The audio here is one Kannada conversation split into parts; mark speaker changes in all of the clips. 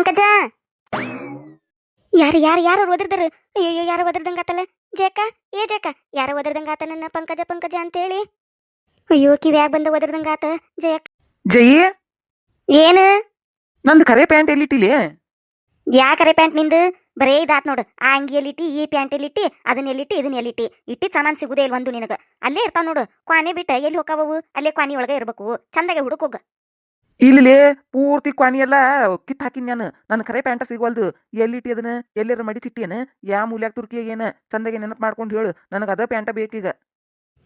Speaker 1: ಪಂಕಜ? ಯಾರು ಯಾರು ಯಾರು ಒದರ್ದಾರ ಅಯ್ಯೋ ಯಾರು ಒದರ್ದಂಗಾತಲ್ಲ ಜೇಕ ಏ ಜೇಕ ಯಾರು ಒದರ್ದಂಗಾತ ನನ್ನ ಪಂಕಜ ಪಂಕಜ ಅಂತೇಳಿ? ಅಯ್ಯೋ ಕಿವ್ಯಾಗ ಬಂದ ಒದರ್ದಂಗಾತ ಜಯಕ್
Speaker 2: ಜಯಿ?
Speaker 1: ಏನು?
Speaker 2: ನಂದು ಕರೆ ಪ್ಯಾಂಟ್ ಎಲ್ಲಿಟ್ಟಿಲಿ?
Speaker 1: ಯಾಕರೆ ಪ್ಯಾಂಟ್ ನಿಂದು? ಬರೇ ಇದಾತ್ ನೋಡು. ಆ ಅಂಗಿಯಲ್ಲಿಟ್ಟಿ ಈ ಪ್ಯಾಂಟ್ ಎಲ್ಲಿಟ್ಟಿ ಅದನ್ನ ಎಲ್ಲಿಟ್ಟಿ ಇದನ್ನ ಎಲ್ಲಿಟ್ಟಿ. ಇಟ್ಟಿ ಸಾಮಾನ್ ಸಿಗುದೇ ಇಲ್ಲ ಒಂದು ನಿನಗ. ಅಲ್ಲೇ ಇರ್ತಾವ ನೋಡು. ಕ್ವಾನೆ ಬಿಟ್ಟ ಎಲ್ಲಿ ಹೋಗವು ಅಲ್ಲೇ ಕ್ವಾನಿ ಒಳಗೆ ಇರ್ಬೇಕು. ಚಂದಾಗೆ ಹುಡುಕೋಗ
Speaker 2: ಇಲ್ಲಿ ಪೂರ್ತಿ ಕ್ವಾನಿ ಎಲ್ಲ ಕಿತ್ ಹಾಕಿನ್ ನಾನು ನನ್ನ ಕರೆ ಪ್ಯಾಂಟ ಸಿಗವಲ್ದು ಎಲ್ಲಿಟ್ಟಿ ಅದನ್ನ? ಎಲ್ಲರ ಮಡಿಚಿಟ್ಟಿಯೇನ ಯಾ ಮೂಲ್ಯಾಗ ತುರ್ಕಿ ಏನ? ಚಂದಗೆ ನೆನಪು ಮಾಡ್ಕೊಂಡು ಹೇಳು. ನನಗೆ ಅದ ಪ್ಯಾಂಟ ಬೇಕೀಗ.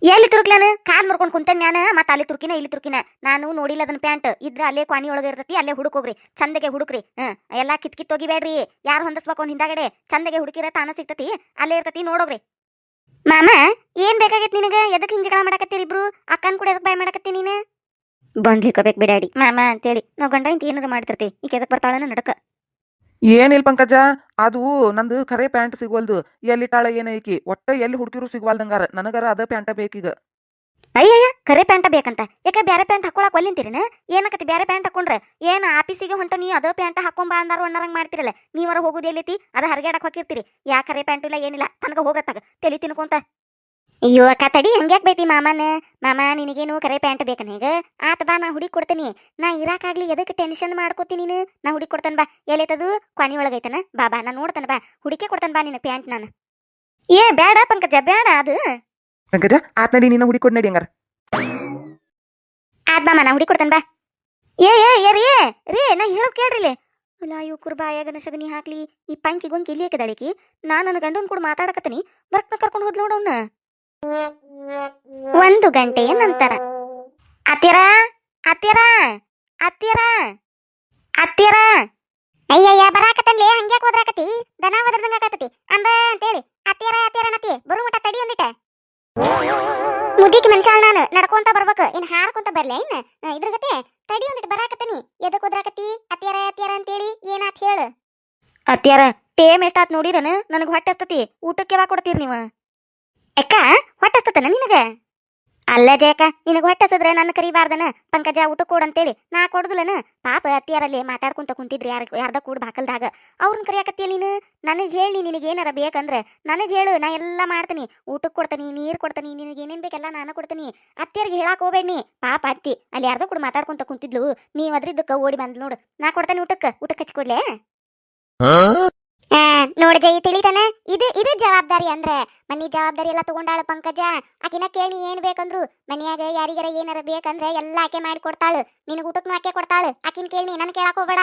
Speaker 1: ಎಲ್ಲಿ ತುರುಕ್ಲಾನ ಕಾಲ್ ಮುರ್ಕೊಂಡ್ ಕುಂತ ನಾನು ಮತ್ತೆ ಅಲ್ಲಿ ತುರ್ಕಿನ, ಇಲ್ಲಿ ತುರ್ಕಿನ. ನಾನು ನೋಡಿಲ್ಲ ಅದನ್ನ ಪ್ಯಾಂಟ್. ಇದ್ರ ಅಲ್ಲೇ ಕ್ವಾನಿ ಒಳಗೆ ಇರ್ತತಿ, ಅಲ್ಲೇ ಹುಡುಕೋಗ್ರಿ ಚಂದಗೆ ಹುಡುಕ್ರಿ. ಹ್ಞೂ ಎಲ್ಲಾ ಕಿತ್ ಕಿತ್ ಹೋಗಿಬೇಡ್ರಿ ಯಾರು ಹೊಂದಿಸ್ಬೇಕು ಹಿಂದಾಗಡೆ? ಚಂದಗೆ ಹುಡುಕಿರ ತಾನ ಸಿಗ್ತತಿ. ಅಲ್ಲೇ ಇರ್ತತಿ, ನೋಡೋಗ್ರಿ. ಮಾಮ, ಏನ್ ಬೇಕಾಗೈತಿ ನಿನಗ? ಎದಕ್ ಹಿಂಜಗಳ ಮಾಡಕತ್ತೀರಿ ಇಬ್ರು? ಅಕ್ಕನ್ ಕೂಡ ಎದಕ್ಕೆ ಬಾಯ್ ಮಾಡಕತ್ತಿ ನೀನು? ಬಂದ್ಲಿಕ್ಕಬೇಕು ಬಿಡಾಡಿ. ಮಾಮ ಅಂತೇಳಿ ನಾವು ಗಂಡ ಇಂತ ಏನಾರ ಮಾಡ್ತಿರ್ತಿ ಈ ಕೆದಕ್ ಬರ್ತಾಳನ ನಡಕ.
Speaker 2: ಏನಿಲ್ಲ ಪಂಕಜ ಅದು ನಂದು ಖರೆ ಪ್ಯಾಂಟ್ ಸಿಗವಲ್ದು. ಎಲ್ಲಿಟ್ಟಾಳ ಏನೈಕಿ ಒಟ್ಟ ಎಲ್ಲಿ ಹುಡುಕಿರು ಸಿಗುವಲ್ದಂಗಾರ. ನನಗರ ಅದ ಪ್ಯಾಂಟ ಬೇಕೀಗ.
Speaker 1: ಅಯ್ಯಯ್ಯ ಕರೆ ಪ್ಯಾಂಟ ಬೇಕಂತ. ಯಾಕೆ ಬ್ಯಾರೆ ಪ್ಯಾಂಟ್ ಹಾಕೊಳಕ್ ಒಲ್ಲಿಂತೀರಿನ? ಏನಕತಿ ಬ್ಯಾರೆ ಪ್ಯಾಂಟ್ ಹಾಕೊಂಡ್ರೆ? ಏನ್ ಆಫೀಸಿಗೆ ಹೊಂಟ ನೀ ಅದ ಪ್ಯಾಂಟ್ ಹಾಕೊಂಬಾ ಬಾ ಅಂದಾರು ಅಣ್ಣರಂಗ್ ಮಾಡ್ತಿರಲ್ಲ. ನೀವರ ಹೋಗುದು ಎಲ್ಲೈತಿ? ಅದ ಹರಿಗಾಡಕ್ ಹೋಗಿರ್ತೀರಿ. ಯಾ ಕರೆ ಪ್ಯಾಂಟ್ ಇಲ್ಲ ಏನಿಲ್ಲ. ತನಗ ಹೋಗತ್ತಾಗ. ತಲಿ ತಿನ್ಕೊಂತ. ಅಯ್ಯೋ ಅಕ್ಕ ತಡಿ ಹಂಗ್ಯಾಕೆ ಬೈತಿ ಮಾಮನ? ಮಾಮ ನಿನಗೇನು ಕರೆ ಪ್ಯಾಂಟ್ ಬೇಕನ ಈಗ ಆತ ಬಾ ನಾ ಹುಡಿ ಕೊಡ್ತೀನಿ. ನಾ ಇರಾಕಾಗ್ಲಿ ಎದಕ್ಕೆ ಟೆನ್ಷನ್ ಮಾಡ್ಕೋತಿ ನೀನು? ನಾ ಹುಡಿ ಕೊಡ್ತಾನ ಬಾ. ಎಲ್ಲೈತದು ಕ್ವಾನಿ ಒಳಗೈತನ? ಬಾ ಬಾ ನಾ ನೋಡ್ತಾನ ಬಾ. ಹುಡಿಕೆ ಕೊಡ್ತಾನ ಬಾ ನಿನ್ನ ಪ್ಯಾಂಟ್ ನಾನು. ಏ ಬೇಡ ಪಂಕಜ ಬೇಡ ಅದು.
Speaker 2: ಪಂಕಜ ಆತ ನಡಿ ನಿನ್ನ ಹುಡಿ ನಡಿ ಹಂಗಾರ.
Speaker 1: ಆದ್ ಮಾಮ ನಾ ಹುಡಿ ಕೊಡ್ತಾನ ಬಾ. ಏ ಏ ಏ ರೀ ರೀ ನಾ ಹೇಳೋದ್ ಕೇಳ್ರಿಲೆ. ಅಲ್ಲ ಇವ್ಕುರ್ ಬಾಯಾಗ ಸಗಣಿ ಹಾಕ್ಲಿ ಈ ಪಂಕಿ ಗುಂಕಿ ಇಲ್ಲಿ ಯಾಕೆ ನಾ ನನ್ನ ಗಂಡನ ಕೂಡ ಮಾತಾಡಕತ್ತೀನಿ. ಬರ್ಕ್ನ ಕರ್ಕೊಂಡು ಹೋದ್ ನೋಡವ್ನ ಒಂದು ಗಂಟೆಯ ನಂತರ. ಅತ್ತಿರ ಅತ್ತಿರ ಅತ್ತಿರ ಅತ್ತಿರ ಅಯ್ಯಯ್ಯ ಬರಾಕತ್ತಲ್ಲಿ ಹಂಗ್ಯಾಕ್ ಹೋದ್ರಾಕತಿ ದನ ಹೋದ್ರದಂಗ ಆಕತಿ ಅಂದ ಅಂತೇಳಿ ಅತ್ತಿರ ಅತ್ತಿರ ನತಿ ಬರು ಮಟ ತಡಿ ಒಂದಿಟ ಮುದಿಕ್ ಮನುಷ್ಯಾಳ ನಾನು, ನಡ್ಕೊಂತ ಬರ್ಬೇಕು. ಇನ್ ಹಾರ್ಕೊಂತ ಬರ್ಲಿ ಇನ್ ಇದ್ರ ಗತೆ, ತಡಿ ಒಂದಿಟ್ ಬರಾಕತ್ತನಿ. ಎದಕ್ ಹೋದ್ರಾಕತಿ ಅತ್ತಿರ ಅತ್ಯಾರ ಅಂತೇಳಿ ಏನಾತ್ ಹೇಳ. ಅತ್ತಿರ ಟೇಮ್ ಎಷ್ಟಾತ್ ನೋಡಿರನ? ನನಗೆ ಹೊಟ್ಟೆ ಹತ್ತತಿ ಊಟಕ್ಕೆ ಯಾವಾಗ ಕೊಡ್ತೀರಿ ನೀವು? ಅಕ್ಕ ಹೊಟ್ಟಸ್ತತನ ನಿನಗ? ಅಲ್ಲ ಜಯಕ ನಿನಗೆ ಹೊಟ್ಟೆ ಹಸದ್ರೆ ನನ್ನ ಕರಿಬಾರ್ದನ ಪಂಕಜ ಊಟ ಅಂತೇಳಿ ನಾ ಕೊಡುದಿಲ್ಲನ. ಪಾಪ ಅತ್ತಿಯಾರಲ್ಲಿ ಮಾತಾಡ್ಕೊಂತ ಕುಂತಿದ್ರಿ ಯಾರ, ಯಾರ್ದ ಕೂಡ್ ಬಾಕಲ್ದಾಗ. ಅವ್ರನ್ನ ಕರಿಯಾಕತ್ತೀಯ ನೀನು? ನನಗೆ ಹೇಳಿ ನಿನಗೆ ಏನಾರ ಬೇಕಂದ್ರೆ, ನನಗೆ ಹೇಳು, ನಾ ಎಲ್ಲ ಮಾಡ್ತೀನಿ. ಊಟಕ್ಕೆ ಕೊಡ್ತೀನಿ, ನೀರು ಕೊಡ್ತೀನಿ, ನಿನಗೆ ಏನೇನ್ ಬೇಕೆಲ್ಲ ನಾನು ಕೊಡ್ತೀನಿ. ಅತ್ತಿಯರಿಗೆ ಹೇಳಕ್ಕೆ ಹೋಗ್ಬೇಡಿ ಪಾಪ ಅತ್ತಿ, ಅಲ್ಲಿ ಯಾರ್ದೋ ಕೂಡ ಮಾತಾಡ್ಕೊಂತ ಕುಂತಿದ್ಲು. ನೀವ್ ಅದ್ರಿದ್ದಕ್ಕ ಓಡಿ ಬಂದ್ ನೋಡು. ನಾ ಕೊಡ್ತೇನೆ ಊಟಕ್ಕೆ ಊಟಕ್ಕೆ ಹಚ್ಕೊಡ್ಲೆ? ನೋಡ್ ಜೈ ತಿಳಿತಾನ. ಇದು ಇದು ಜವಾಬ್ದಾರಿ ಅಂದ್ರೆ. ಮನಿ ಜವಾಬ್ದಾರಿ ಎಲ್ಲ ತಗೊಂಡಾಳ ಪಂಕಜ. ಆಕಿನ ಕೇಳಿ ಏನ್ ಬೇಕಂದ್ರು, ಮನ್ಯಾಗ ಯಾರಿಗಾರ ಏನಾರ ಬೇಕಂದ್ರೆ ಎಲ್ಲ ಆಕೆ ಮಾಡಿ ಕೊಡ್ತಾಳು. ನಿನ್ನ ಊಟಕ್ಕೆ ಆಕೆ ಕೊಡ್ತಾಳು. ಆಕಿನ ಕೇಳಿ ನನ್ ಕೇಳಕ್ ಹೋಗ್ಬೇಡ.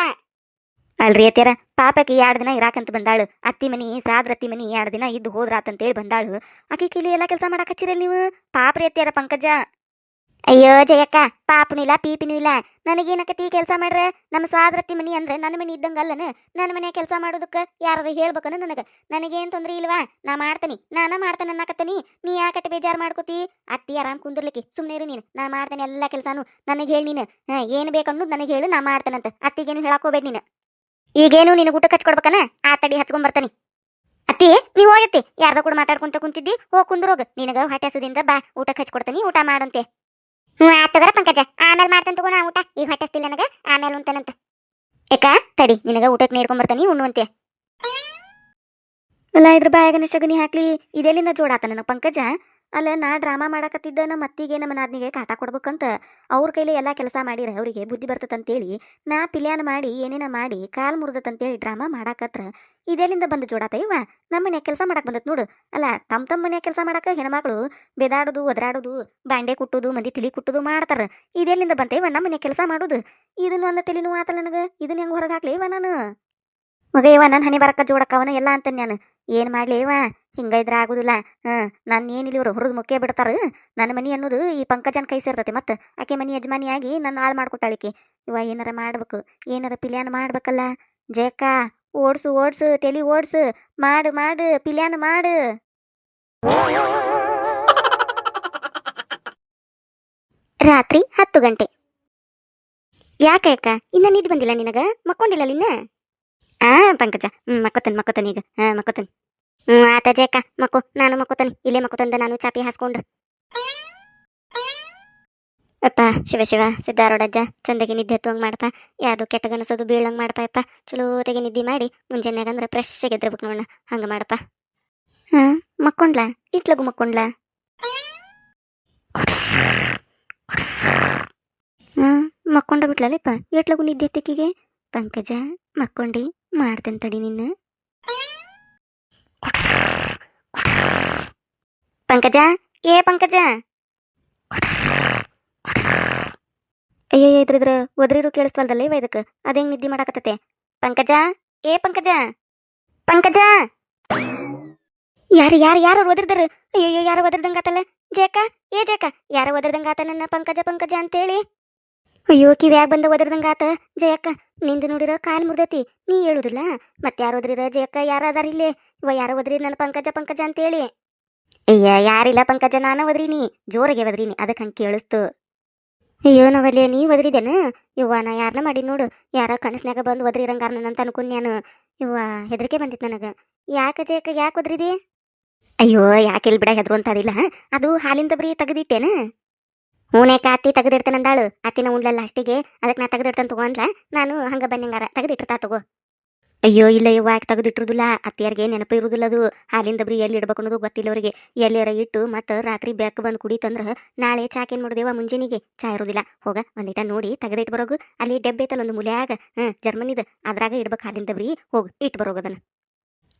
Speaker 1: ಅಲ್ರಿ ಅತ್ಯಾರ ಪಾಪಕ್ಕೆ ಎರಡು ದಿನ ಇರಾಕಂತ ಬಂದಾಳು. ಅತ್ತಿ ಮನಿ ಸಾದ್ರ ಅತ್ತಿ ಮನಿ ಎರಡು ದಿನ ಇದ್ದು ಹೇಳಿ ಬಂದಾಳು. ಆಕಿ ಕಿಲಿ ಎಲ್ಲ ಕೆಲಸ ಮಾಡಕ್ ಹಚ್ಚಿರಲ್ ನೀವು? ಪಾಪ್ರಿ ಅತ್ಯಾರ ಪಂಕಜ. ಅಯ್ಯೋ, ಜಯಕ್ಕ ಪಾಪನೂ ಇಲ್ಲ ಪೀಪಿನೂ ಇಲ್ಲ ನನಗೇನಕತಿ ಕೆಲಸ ಮಾಡ್ರೆ? ನಮ್ಮ ಸ್ವಾದ್ರತಿ ಮನಿ ಅಂದ್ರೆ ನನ್ನ ಮನಿ ಇದ್ದಂಗಲ್ಲನ? ನನ್ನ ಮನೆ ಕೆಲಸ ಮಾಡೋದಕ್ಕ ಯಾರು ಹೇಳ್ಬೇಕನ ನನಗ? ನನಗೇನ್ ತೊಂದ್ರೆ ಇಲ್ವಾ? ನಾ ಮಾಡ್ತೀನಿ. ನಾನ ಮಾಡ್ತೇನೆ ಅನ್ನಕತ್ತೀನಿ. ನೀ ಯಾಕಟ್ಟ ಬೇಜಾರ್ ಮಾಡ್ಕೋತಿ? ಅತ್ತಿ ಆರಾಮ್ ಕುಂದಿರ್ಲಿಕ್ಕೆ. ಸುಮ್ಮನೆ ಇರು ನೀನು. ನಾ ಮಾಡ್ತೇನೆ ಎಲ್ಲ ಕೆಲಸಾನು. ನನಗೆ ಹೇಳಿ ನೀನು. ಏನು ಬೇಕನ್ನೋದು ನನಗೆ ಹೇಳು. ನಾ ಮಾಡ್ತೇನಂತ ಅತ್ತಿಗೇನು ಹೇಳಕ್ ಹೋಗ್ಬೇಡ ನೀನು. ಈಗೇನು ನಿನಗೆ ಊಟ ಹಚ್ಕೊಡ್ಬೇಕನ ಆ ತಡಿ ಹಚ್ಕೊಂಡ್ ಬರ್ತಾನೆ. ಅತ್ತಿ, ನೀವು ಹೋಗತ್ತಿ. ಯಾರ್ದೋ ಕೂಡ ಮಾತಾಡ್ಕೊಂತ ಕುಂತಿದ್ದಿ. ಹೋಗ್ ಕುಂದ್ರೋಗ ನಿನಗ ಹೊಟ್ಟೆಸದಿಂದ ಬಾ. ಊಟ ಹಚ್ಕೊಡ್ತೀನಿ ಊಟ ಮಾಡಂತೆ ಹ್ಞೂ ಆತಗರ ಪಂಕಜ. ಆಮೇಲೆ ಮಾಡ್ತಾನೆ ತಗೋ ಊಟ. ಈಗ ಹೊಟ್ಟೆ ನನಗೆ. ಆಮೇಲೆ ಉಂತಾನಂತ ಏಕ, ತಡಿ, ನಿನಗೆ ಊಟಕ್ಕೆ ನೀಡ್ಕೊಂಡ್ ಬರ್ತಾನಿ ಉಣ್ಣುವಂತೆ ಅಲ್ಲ, ಇದ್ರ ಬಾಯಾಗ ಶಗನಿ ಹಾಕ್ಲಿ. ಇದೆಲ್ಲಿಂದ ಜೋಡಾತ ನನಗೆ ಪಂಕಜ? ಅಲ್ಲ ನಾ ಡ್ರಾಮಾ ಮಾಡಕತ್ತಿದ್ದ ನಮ್ಮ ಅತ್ತಿಗೆ, ನಮ್ಮ ನಾದ್ನಿಗೆ ಕಾಟ ಕೊಡ್ಬೇಕಂತ ಅವ್ರ ಕೈಲಿ ಎಲ್ಲ ಕೆಲಸ ಮಾಡಿರ ಅವರಿಗೆ ಬುದ್ಧಿ ಬರ್ತದಂತೇಳಿ ನಾ ಪಿಲ್ಯಾನ್ ಮಾಡಿ ಏನೇನ ಮಾಡಿ ಕಾಲ್ ಮುರಿದತ್ತಂತೇಳಿ ಡ್ರಾಮಾ ಮಾಡಾಕತ್ರ ಇದೆಲ್ಲಿಂದ ಬಂದು ಜೋಡಾತ ಇವ ನಮ್ಮ ಮನ್ಯಾಗ ಕೆಲಸ ಮಾಡಕ್ ಬಂದತ್ ನೋಡು. ಅಲ್ಲ ತಮ್ಮ ತಮ್ಮ ಮನ್ಯಾಗ ಕೆಲಸ ಮಾಡಕ್ಕ ಹೆಣ್ಮಕ್ಳು ಬೆದಾಡೋದು, ಒದರಾಡೋದು, ಬಾಂಡೆ ಕುಟ್ಟೋದು, ಮಂದಿ ತಿಳಿ ಕುಟ್ಟೋದು ಮಾಡ್ತಾರ. ಇದೆಲ್ಲಿಂದ ಬಂತೆ ಇವ ನಮ್ಮ ಮನ್ಯಾಗ ಕೆಲಸ ಮಾಡೋದು? ಇದನ್ನು ಅಂದ ತಲೆನೂ ಆತಲ್ಲ ನನಗೆ. ಇದನ್ನ ಹೆಂಗೆ ಹೊರಗೆ ಹಾಕ್ಲಿ ಇವ ನಾನು? ಮಗ ಇವ ನನ್ನ ಹನಿ ಬರಕ ಜೋಡಕ್ಕವನ ಎಲ್ಲ ಅಂತ ನಾನು ಏನು ಮಾಡ್ಲಿ ಇವ ಹಿಂಗ ಇದ್ರ ಆಗುದಿಲ್ಲ. ಹಾಂ, ನಾನು ಏನಿಲ್ಲ ಇವ್ರು ಹುರಿದು ಮುಖ್ಯ ಬಿಡ್ತಾರೆ. ನನ್ನ ಮನಿ ಅನ್ನೋದು ಈ ಪಂಕಜನ್ ಕೈ ಸೇರ್ತೈತಿ ಮತ್ತೆ. ಆಕೆ ಮನಿ ಯಜಮಾನಿಯಾಗಿ ನನ್ನ ಹಾಳು ಮಾಡ್ಕೊತಾಳಿಕೆ ಇವ ಏನಾರ ಮಾಡ್ಬೇಕು, ಏನಾರ ಪಿಲ್ಯಾನ ಮಾಡ್ಬೇಕಲ್ಲ. ಜಯಕ್ಕ, ಓಡ್ಸು ಓಡ್ಸು, ತಲಿ ಓಡ್ಸು. ಮಾಡು ಮಾಡು, ಪಿಲ್ಯಾನ ಮಾಡು. ರಾತ್ರಿ ಹತ್ತು ಗಂಟೆ. ಯಾಕೆ ಅಕ್ಕ, ಇನ್ನ ನಿದ್ದೆ ಬಂದಿಲ್ಲ ನಿನಗ? ಮಕ್ಕೊಂಡಿಲ್ಲ ನಿನ್ನ ಆ, ಪಂಕಜ, ಹ್ಮ್, ಮಕ್ಕೊತನ್ ಮಕ್ಕೊತನ್ ಈಗ. ಹಾ, ಮಕ್ಕೋತನ್. ಹ್ಮ್, ಆತ ಮಕ್ಕು, ನಾನು ಮಕ್ಕೋತನಿ ಇಲ್ಲೇ ಮಕ್ಕೋತಂದ ನಾನು ಚಾಪಿ ಹಾಸ್ಕೊಂಡು. ಅಪ್ಪ, ಶಿವ ಶಿವ ಸಿದ್ದಾರೋಡಜ್ಜ ಚಂದಗೆ ನಿದ್ದೆ ಹತ್ತುವಂಗೆ ಮಾಡಪ್ಪ ಯಾವುದು ಕೆಟ್ಟಗನಸೋದು ಬೀಳಂಗೆ ಮಾಡ್ತಾ ಅಪ್ಪ, ಚಲೋತೆಗೆ ನಿದ್ದೆ ಮಾಡಿ ಮುಂಜಾನೆಯಾಗ ಅಂದ್ರೆ ಫ್ರೆಶ್ ಎದ್ರಬೇಕು ನೋಡೋಣ, ಹಂಗೆ ಮಾಡಪ್ಪ ಹಾಂ, ಮಕ್ಕೊಂಡ್ಲಾ? ಇಟ್ಲಗು ಮಕ್ಕೊಂಡ್ಲಾ? ಹಾಂ, ಮಕ್ಕೊಂಡ ಬಿಟ್ಲಲ್ಲಪ್ಪ ಎಟ್ಲಗು ನಿದ್ದೆ ತೆಕ್ಕಿಗೆ ಪಂಕಜ, ಮಕ್ಕೊಂಡಿ, ಮಾಡ್ತೇನೆ ತಡಿ ನಿನ್ನ. ಪಂಕಜ, ಏ ಪಂಕಜ. ಅಯ್ಯೋ ಇದ್ರಿದ್ರ ಒದ್ರಿರು ಕೇಳಿಸ್ವಲ್ದಲ್ಲ ಇವ ಇದಕ್ಕೆ ಅದೇಂಗ್ ನಿದ್ದೆ ಮಾಡಾಕತ್ತತೆ? ಪಂಕಜ, ಏ ಪಂಕಜ. ಪಂಕಜ. ಯಾರು ಯಾರು ಯಾರು ಒದ್ರದ್ರ? ಅಯ್ಯೋ ಯಾರು ಒದ್ರದಂಗಾತಲ್ಲ? ಜೇಕ ಏ ಜೇಕ ಯಾರು ಒದ್ರದಂಗಾತ ನನ್ನ ಪಂಕಜ ಪಂಕಜ ಅಂತೇಳಿ? ಅಯ್ಯೋ ಕಿವ್ಯಾಗ ಬಂದ ಒದ್ರದಂಗಾತ ಜಯಕ್ಕ, ನಿಂದು ನೋಡಿರ ಕಾಲ್ ಮುರ್ದತಿ. ನೀ ಹೇಳುದಿಲ್ಲ. ಮತ್ತೆ ಯಾರು ಒದ್ರಿರ ಜಯಕ್ಕ ಯಾರ ಅದಾರ ಇಲ್ಲಿ? ಇವ ಯಾರು ಒದ್ರಿ ನನ್ನ ಪಂಕಜ ಪಂಕಜ ಅಂತೇಳಿ. ಅಯ್ಯ, ಯಾರಿಲ್ಲ ಪಂಕಜ, ನಾನು ಒದ್ರಿನಿ ಜೋರಾಗೆ ಒದ್ರಿನಿ ಅದಕ್ಕೆ ಹಂಗೆ ಕೇಳಿಸ್ತು. ಅಯ್ಯೋ ನಾವಲ್ಲಿ ನೀ ಒದ್ರಿದೇನ? ಇವ್ವ ನಾ ಯಾರನ್ನ ಮಾಡಿ ನೋಡು. ಯಾರ ಕನಸ್ನ್ಯಾಗ ಬಂದು ಒದ್ರಿರಂಗಾರ ನನ್ನ ಅಂತ ಅನ್ಕೊಂಡ್ಯಾನು ಇವ್ವ ಹೆದರಿಕೆ ಬಂದಿತ್ತು ನನಗೆ. ಯಾಕೆ ಜಯಕ್ಕ, ಯಾಕೆ ಒದ್ರಿದಿ? ಅಯ್ಯೋ, ಯಾಕೆ ಇಲ್ಲಿ ಬಿಡ ಹೆದ್ರು ಅಂತದಿಲ್ಲ ಅದು ಹಾಲಿಂದ ಬರೀ ತೆಗೆದಿಟ್ಟೇನ? ಹೂನೇಕ ಅತ್ತಿ ತೆಗೆದಿಡ್ತೇನಂದಾಳು ಅತ್ತಿನ ಉಂಡ್ಲಲ್ಲ ಅಷ್ಟಿಗೆ ಅದಕ್ಕೆ ನಾ ತೆಗೆದಿಡ್ತೇನೆ ತಗೋ ನಾನು ಹಂಗ ಬನ್ನಿಂಗಾರ, ತೆಗೆದಿಟ್ಟಿರ್ತಾ ತಗೋ. ಅಯ್ಯೋ, ಇಲ್ಲ ಇವ್ವ ಯಾಕೆ ತೆಗೆದಿಟ್ಟಿರುದಿಲ್ಲ. ಅತ್ತಿಯರ್ಗೆ ನೆನಪು ಇರುದಿಲ್ಲ ಅದು. ಹಾಲಿಂದ ಬರೀ ಎಲ್ಲಿ ಇಡ್ಬೇಕು ಅನ್ನೋದು ಗೊತ್ತಿಲ್ಲ ಅವರಿಗೆ. ಎಲ್ಲಿಯರ ಇಟ್ಟು ಮತ್ತೆ ರಾತ್ರಿ ಬ್ಯಾಕ್ ಬಂದು ಕುಡಿತಂದ್ರ ನಾಳೆ ಚಾಕೇನ್ ಮಾಡಿದೇವ ಮುಂಜಾನೆಗೆ? ಚಾ ಇರೋದಿಲ್ಲ. ಹೋಗ, ಒಂದಿಟ ನೋಡಿ ತೆಗೆದಿಟ್ಟು ಬರೋಗು. ಅಲ್ಲಿ ಡೆಬ್ಬೆ ಐತಲ್ಲ ಒಂದು ಮುಲ್ಯಾಗ ಹ್ಞೂ ಜರ್ಮನಿದ. ಅದ್ರಾಗ ಇಡ್ಬೇಕು ಹಾಲಿಂದ ಬರೀ ಹೋಗು ಇಟ್ಟು ಬರೋಗದನ್ನ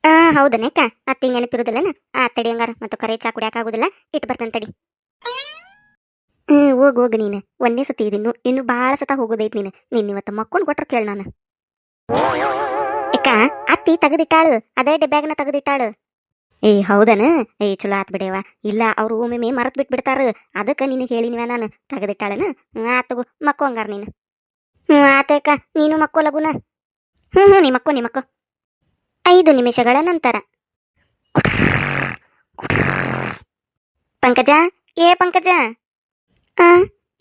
Speaker 1: ಆ ಹೌದನೇಕ ಅತ್ತಿ ನೆನಪಿರುದಿಲ್ಲನ? ಆ, ತಡಿ ಹಂಗಾರ. ಮತ್ತು ಕರೆ ಚಾ ಕುಡಿಯಕ್ಕಾಗೋದಿಲ್ಲ ಇಟ್ಟು ಬರ್ತಾನೆ ತಡಿ. ಹ್ಞೂ ಹೋಗ್, ಹೋಗು ನೀನು. ಒಂದೇ ಸತಿ ಇದಿನ್ನು, ಇನ್ನು ಭಾಳ ಸತ ಹೋಗೋದೈತಿ ನೀನು. ನೀನು ಇವತ್ತು ಮಕ್ಕೊಂಡು ಕೊಟ್ರ ಕೇಳ ನಾನು. ಅಕ್ಕ ಅತ್ತಿ ತೆಗೆದಿಟ್ಟಾಳು. ಅದೇ ಡೆಬ್ಯಾಗನ ತೆಗೆದಿಟ್ಟಾಳು. ಏ, ಹೌದನ? ಏ, ಚಲೋ ಆತ್ ಬಿಡೇವ ಇಲ್ಲ, ಅವ್ರು ಒಮ್ಮೆ ಮರತ್ ಬಿಟ್ಬಿಡ್ತಾರ. ಅದಕ್ಕ ನಿನಗೆ ಹೇಳಿನಿವ ನಾನು. ತೆಗೆದಿಟ್ಟಾಳನ? ಆತಗು ಆತ್ ತಗೋ, ಮಕ್ಕೋ ಹಂಗಾರ ನೀನು. ಹ್ಞೂ ಆತೇಕ ನೀನು ಮಕ್ಕೋ ಲಗುನ? ಹ್ಞೂ ಹ್ಞೂ ನೀ ಮಕ್ಕೋ ನೀ ಮಕ್ಕೋ. ಐದು ನಿಮಿಷಗಳ ನಂತರ. ಪಂಕಜ? ಏ, ಪಂಕಜ?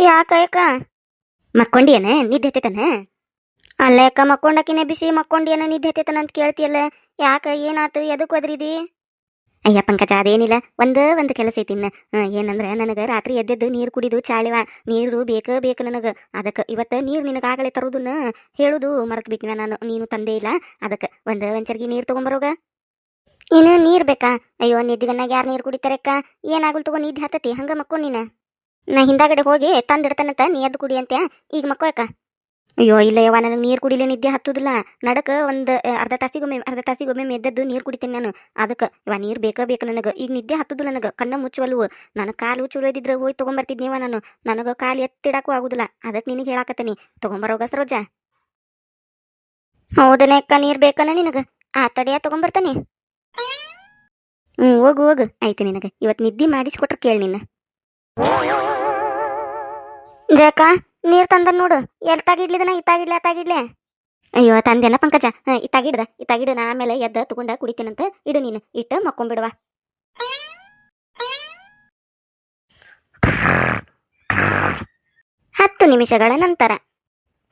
Speaker 1: ಯಾಕ ಯಾಕ ಮಕ್ಕೊಂಡಿಯನ? ನಿದ್ದೆ ಹತ್ತೈತನ ಅಲ್ಲ ಯಾಕ ಮಕ್ಕೊಂಡಕಿನೇ ಬಿಸಿ, ಮಕ್ಕೊಂಡಿಯನ ನಿದ್ದೆ ಅಂತ ಕೇಳ್ತಿಯಲ್ಲ. ಯಾಕ, ಏನಾತು ಎದಕ್ಕೆ ಒದ್ರಿದಿ? ಅಯ್ಯ, ಪಂಕಜ, ಅದೇನಿಲ್ಲ. ಒಂದೇ, ಒಂದು ಕೆಲಸ ಐತಿ ಇನ್ನು. ಏನಂದ್ರೆ, ನನಗೆ ರಾತ್ರಿ ಎದ್ದೆದ್ದು ನೀರು ಕುಡಿದು ಚಾಳಿವ. ನೀರು ಬೇಕ, ಬೇಕು ನನಗೆ. ಅದಕ್ಕೆ ಇವತ್ತು ನೀರು ನಿನಗೆ ಆಗಲೇ ತರೋದನ್ನ ಹೇಳುದು ಮರೆತು ಬಿಟ್ಟಿನ ನಾನು. ನೀನು ತಂದೆ ಇಲ್ಲ. ಅದಕ್ಕೆ ಒಂದು ಒಂಚರ್ಗಿ ನೀರು ತೊಗೊಂಬರೋಗ. ಏನು ನೀರು ಬೇಕಾ? ಅಯ್ಯೋ, ನಿದ್ದಿಗನ್ನಾಗ ಯಾರು ನೀರು ಕುಡಿತಾರಕ್ಕ? ಏನಾಗಲ್ ತಗೋ, ನಿದ್ದೆ ಹತ್ತತಿ. ಹಂಗ ಮಕ್ಕೊ ನೀನು? ನಾ ಹಿಂದಾಗಡೆ ಹೋಗಿ ತಂದಿಡ್ತಾನಂತ ನೀ ಎದ್ದು ಕುಡಿ ಅಂತ್ಯ? ಈಗ ಮಕ್ಕೋ ಯಾಕ ಅಯ್ಯೋ ಇಲ್ಲ ಯವ್ವ ನನಗೆ ನೀರು ಕುಡಿಲೇ ನಿದ್ದೆ ಹತ್ತುದಿಲ್ಲ. ನಡಕ ಒಂದು ಅರ್ಧ ತಾಸಿಗೊಮ್ಮೆ ಅರ್ಧ ತಾಸಿಗೊಮ್ಮೆ ಎದ್ದದ್ದು ನೀರು ಕುಡಿತೀನಿ ನಾನು. ಅದಕ್ಕೆ, ಇವ ನೀರು ಬೇಕ ಬೇಕು ನನಗೆ. ಈಗ ನಿದ್ದೆ ಹತ್ತುದು ನನಗೆ. ಕಣ್ಣ ಮುಚ್ಚುವಲ್ವು. ನನ್ನ ಕಾಲು ಚುಲೋ ಇದ್ದಿದ್ರೆ ಹೋಗಿ ತೊಗೊಂಬರ್ತಿದ್ನಿವ ನಾನು. ನನಗೆ ಕಾಲು ಎತ್ತಿಡಕ್ಕೂ ಆಗುದಿಲ್ಲ. ಅದಕ್ಕೆ ನಿನಗೆ ಹೇಳಾಕತ್ತೀನಿ. ತೊಗೊಂಬರೋಗ ಸರೋಜ ಹೌದನೇ ಅಕ್ಕ, ನೀರು ಬೇಕನ ನಿನಗೆ? ಆ ತಡೆಯ ತೊಗೊಂಬರ್ತಾನೆ. ಹ್ಞೂ ಹೋಗು ಹೋಗು. ಆಯ್ತು ನಿನಗೆ. ಇವತ್ತು ನಿದ್ದೆ ಮಾಡಿಸ್ಕೊಟ್ರೆ ಕೇಳಿ ನಿನ್ನ. ಜಕ ನೀರು ತಂದ ನೋಡು. ಎಲ್ಲಿ ತಾಗಿಡ್ಲಿದನ ಇತ್ತಾಗಿಡ್ಲಿ ಅತ್ತಾಗಿಡ್ಲೆ ಅಯ್ಯೋ, ತಂದೆನ ಪಂಕಜ. ಇತ್ತಾಗಿಡ್ದ ಇತ್ತಾಗಿಡು ನಾ ಆಮೇಲೆ ಎದ್ದ ತಗೊಂಡ ಕುಡಿತೀನಂತ ಇಡು ನೀನು. ಇಟ್ಟು ಮಕ್ಕೊಂಬಿಡುವ. ಹತ್ತು ನಿಮಿಷಗಳ ನಂತರ.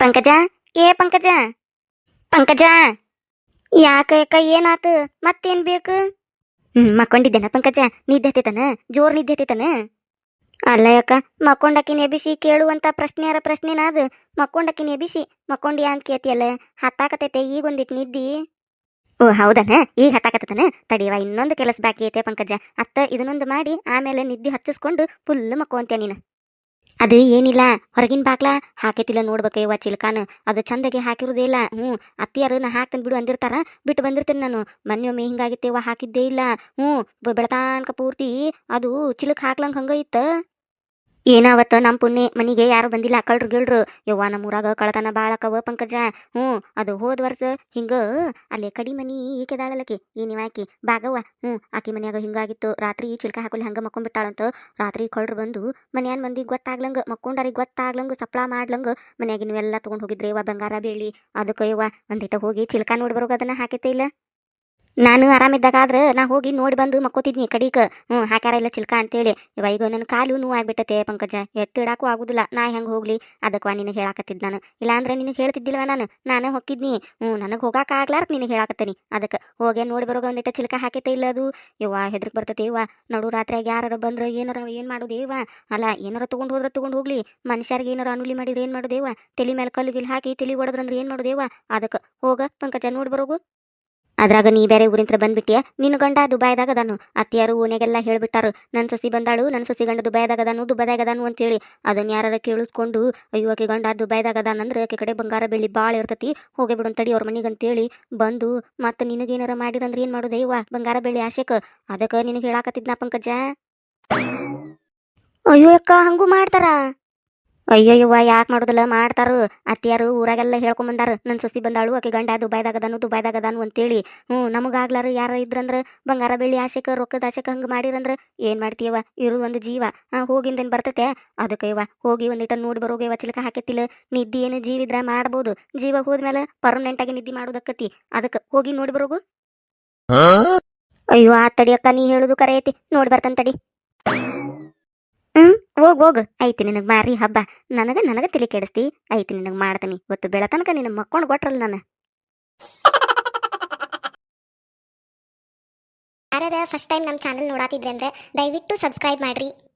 Speaker 1: ಪಂಕಜ, ಏ ಪಂಕಜ. ಪಂಕಜ, ಯಾಕ ಯಾಕ ಏನಾತು? ಮತ್ತೇನ್ ಬೇಕು? ಹ್ಮ್, ಮಕ್ಕೊಂಡಿದ್ದೇನ ಪಂಕಜ? ನಿದ್ದೆ ಹತ್ತೈತನ? ಜೋರ್ ನಿದ್ದೆ ಹತ್ತೈತನ? ಅಲ್ಲ ಯಾಕ? ಎಬಿಸಿ ಕೇಳುವಂತ ಪ್ರಶ್ನೆಯರ ಪ್ರಶ್ನೆನ ಅದು. ಎಬಿಸಿ, ಮಕ್ಕೊಂಡಿ ಅಂತ ಕೇತಿಯಲ್ಲ ಹತ್ತಾಕತೈತೆ ಈಗ ಒಂದಿಟ್ ನಿದ್ದಿ. ಓ, ಹೌದನ? ಈಗ ಹತ್ತಾಕತ್ತಾನೆ? ತಡಿಯವ ಇನ್ನೊಂದು ಕೆಲಸ ಬಾಕಿ ಐತೆ ಪಂಕಜ. ಅತ್ತ ಇದನ್ನೊಂದು ಮಾಡಿ, ಆಮೇಲೆ ನಿದ್ದೆ ಹಚ್ಚಿಸ್ಕೊಂಡು ಫುಲ್ ಮಕ್ಕೊಂತ್ಯ ನೀನು. ಅದು ಏನಿಲ್ಲ, ಹೊರಗಿನ ಬಾಗ್ಲ ಹಾಕೈತಿಲ್ಲ ನೋಡ್ಬೇಕು ಇವ ಚಿಲ್ಕಾನ. ಅದು ಚಂದಗೆ ಹಾಕಿರೋದೇ ಇಲ್ಲ. ಹ್ಞೂ ಅತ್ತಿಯಾರು ನಾ ಹಾಕ್ತಾನೆ ಬಿಡು ಅಂದಿರ್ತಾರ, ಬಿಟ್ಟು ಬಂದಿರ್ತೇನೆ ನಾನು. ಮೊನ್ನೆ ಹಿಂಗಾಗಿತ್ತೇವ ಹಾಕಿದ್ದೇ ಇಲ್ಲ. ಹ್ಞೂ ಬೆಳತಾನ್ಕ ಪೂರ್ತಿ, ಅದು ಚಿಲಕ್ ಹಾಕ್ಲಂಗ್ ಹಂಗ ಇತ್ತ. ಏನಾವತ್ತ ನಮ್ಮ ಪುಣ್ಯ ಮನಿಗೆ ಯಾರು ಬಂದಿಲ್ಲ ಕಳ್ರು ಗಿಳ್ರು. ಯವ್ವ ನಮ್ಮ ಊರಾಗ ಕಳತನ ಬಾಳಕವ ಪಂಕಜ. ಹ್ಞೂ, ಅದು ಹೋದ ವರ್ಷ ಹಿಂಗ ಅಲ್ಲೇ ಕಡಿ ಮನಿ ಈಕೆದಾಳಲಕಿ ಏನಿವ ಆಕಿ, ಬಾಗವ್ವ. ಹ್ಞೂ, ಆಕಿ ಮನ್ಯಾಗ ಹಿಂಗಾಗಿತ್ತು. ರಾತ್ರಿ ಚಿಲ್ಕ ಹಾಕೊಲಿ ಹಂಗೆ ಮಕ್ಕೊಂಬಿಟ್ಟಾಳಂತ ರಾತ್ರಿ ಕಳ್ರು ಬಂದು ಮನ್ಯಾನ ಮಂದಿಗೆ ಗೊತ್ತಾಗ್ಲಂಗ, ಮಕ್ಕೊಂಡಾರಿಗೆ ಗೊತ್ತಾಗ್ಲಂಗ, ಸಪ್ಳ ಮಾಡ್ಲಂಗ ಮನ್ಯಾಗಿನವೆಲ್ಲ ತೊಗೊಂಡು ಹೋಗಿದ್ರೆ ಯವ್ವ ಬಂಗಾರ ಬೇಳಿ ಅದಕ್ಕೆ ಯವ್ವ, ಒಂದಿಟ ಹೋಗಿ ಚಿಲ್ಕ ನೋಡಿ ಬರೋಗ ಅದನ್ನು ಹಾಕೈತೆ ಇಲ್ಲ ನಾನು ಆರಾಮಿದ್ದಾಗ ಆದ್ರೆ ನಾ ಹೋಗಿ ನೋಡಿ ಬಂದು ಮಕ್ಕೋತಿದ್ನಿ ಕಡೀಕ. ಹ್ಞೂ ಹಾಕ್ಯಾರ ಇಲ್ಲ ಚಿಲ್ಕ ಅಂತೇಳಿ. ಇವ ಈಗ ನನ್ನ ಕಾಲು ನೋವು ಆಗ್ಬಿಟ್ಟತೆ ಪಂಕಜ. ಎತ್ತಿಡಾಕು ಆಗುದಿಲ್ಲ. ನಾ ಹೆಂಗೆ ಹೋಗ್ಲಿ? ಅದಕ್ಕೆ ನಿನಗೆ ಹೇಳಾಕತ್ತಿದ್ ನಾನು. ಇಲ್ಲಾಂದ್ರೆ ನಿನಗೆ ಹೇಳ್ತಿದ್ದಿಲ್ವ ನಾನು? ನಾನೇ ಹೊಕ್ಕಿದ್ನಿ. ಹ್ಞೂ ನನಗೆ ಹೋಗಾಕ ಆಗ್ಲಾರ್ಕ ನಿನಗೆ ಹೇಳಾಕತ್ತೀನಿ. ಅದಕ್ಕೆ ಹೋಗಿ ನೋಡಿ ಬರೋಗ ಒಂದಿಟ್ಟ ಚಿಲ್ಕ ಹಾಕೈತೆ ಇಲ್ಲ ಅದು? ಯವ್ವ ಹೆದ್ರಕ್ ಬರ್ತೈತೆ ಯವ್ವ ನಡು ರಾತ್ರಿಯಾಗ ಯಾರು ಬಂದ್ರೆ ಏನಾರ ಏನು ಮಾಡೋದು ಇವ? ಅಲ್ಲ, ಏನಾರ ತೊಗೊಂಡು ಹೋದ್ರೆ ತೊಗೊಂಡು ಹೋಗ್ಲಿ. ಮನುಷ್ಯರಿಗೆ ಏನಾರ ಅನುಲಿ ಮಾಡಿದ್ರೆ ಏನು ಮಾಡೋದೇವ ತಲೆ ಮೇಲೆ ಕಲ್ಲು ಗಿಲ್ ಹಾಕಿ ತಲೆ ಹೊಡೆದ್ರಂದ್ರೆ ಏನು ಮಾಡೋದೇವ ಅದಕ್ಕೆ ಹೋಗ ಪಂಕಜ, ನೋಡಿ ಬರೋಗು. ಅದ್ರಾಗ ನೀ ಬೇರೆ ಊರಿಂತ್ರ ಬಂದ್ಬಿಟ್ಟಿಯ? ನಿನ್ನ ಗಂಡ ದುಬೈದಾಗ ಅದಾನು ಅತ್ತಿಯಾರು ಓನೆಗೆಲ್ಲ ಹೇಳ್ಬಿಟ್ಟಾರು ನನ್ನ ಸಸಿ ಬಂದಾಳು ನನ್ನ ಸಸಿ ಗಂಡ ದುಬೈದಾಗ ಅದಾನು ದುಬೈದಾಗ ಅದಾನು ಅಂತೇಳಿ. ಅದನ್ನ ಯಾರ ಕೇಳಿಸ್ಕೊಂಡು, ಅಯ್ಯೋ, ಆಕೆ ಗಂಡ ದುಬೈದಾಗ ಅದಾನಂದ್ರೆ ಆಕೆ ಕಡೆ ಬಂಗಾರ ಬೆಳ್ಳಿ ಭಾಳ ಇರ್ತತಿ, ಹೋಗಿ ಬಿಡು ತಡಿ ಅವ್ರ ಮನೆಗೆ ಅಂತೇಳಿ ಬಂದು, ಮತ್ತೆ ನಿನಗೇನಾರ ಮಾಡಿರಂದ್ರೆ ಏನು ಮಾಡೋದು? ಇವ ಬಂಗಾರ ಬೆಳ್ಳಿ ಆಸೆಕ ಅದಕ್ಕೆ ನಿನಗೆ ಹೇಳಾಕತ್ತಿದ್ನ ಪಂಕಜ? ಅಯ್ಯೋ, ಅಕ್ಕ, ಹಂಗೂ ಮಾಡ್ತಾರ? ಅಯ್ಯಯ್ಯವ್ವ ಯಾಕೆ ಮಾಡೋದಿಲ್ಲ? ಮಾಡ್ತಾರು. ಅತ್ತಿಯಾರು ಊರಾಗೆಲ್ಲ ಹೇಳ್ಕೊಂಬಂದಾರ ನನ್ನ ಸೊಸಿ ಬಂದಾಳು ಆಕೆ ಗಂಡ ದುಬೈದಾಗ ದುಬೈದಾಗದಾನು ದುಬೈದಾಗ ಅದಾನು ಅಂತೇಳಿ ಹ್ಞೂ ನಮಗಾಗ್ಲಾರ ಯಾರ ಇದ್ರಂದ್ರೆ? ಬಂಗಾರ ಬೆಳ್ಳಿ ಆಸೆಕ ರೊಕ್ಕದ ಆಶೆಕ ಹಂಗೆ ಮಾಡಿರಂದ್ರೆ? ಏನು ಮಾಡ್ತೀಯವ ಇರು ಒಂದು ಜೀವ. ಹಾಂ ಹೋಗಿಂದೇನು ಬರ್ತೈತೆ? ಅದಕ್ಕೆ ಇವ ಹೋಗಿ ಒಂದಿಟ ನೋಡಿ ಬರೋಗೆ ಚಿಲಕ ಹಾಕತ್ತಿಲ್ಲ ನಿದ್ದಿ ಏನು ಜೀವಿದ್ರ ಮಾಡ್ಬೋದು. ಜೀವ ಹೋದ್ಮೇಲೆ ಪರ್ಮನೆಂಟ್ ಆಗಿ ನಿದ್ದಿ ಮಾಡೋದಕ್ಕತಿ. ಅದಕ್ಕೆ ಹೋಗಿ ನೋಡಿ ಬರೋಗು. ಅಯ್ಯೋ ಆ ತಡಿ ಅಕ್ಕ ನೀ ಹೇಳುದು ಕರೆ ಐತಿ ನೋಡಿ ಬರ್ತಂತಡಿ ಹೋಗ್ ಹೋಗ್. ಐತಿ ನಿನಗೆ ಮಾರಿ ಹಬ್ಬ. ನನಗ ನನಗ ತಲೆ ಕೆಡಿಸ್ತಿ. ಐತಿ ನಿನಗೆ ಮಾಡ್ತೀನಿ. ಇವತ್ತು ಬೆಳತನಕ ನಿನ್ನ ಮಕ್ಕೊಂಡು ಕೊಟ್ರಲ್ಲ ನಾನು.
Speaker 3: ಯಾರ ಫಸ್ಟ್ ಟೈಮ್ ನಮ್ಮ ಚಾನಲ್ ನೋಡಾತಿದ್ರೆ ಅಂದ್ರೆ ದಯವಿಟ್ಟು ಸಬ್ಸ್ಕ್ರೈಬ್ ಮಾಡ್ರಿ.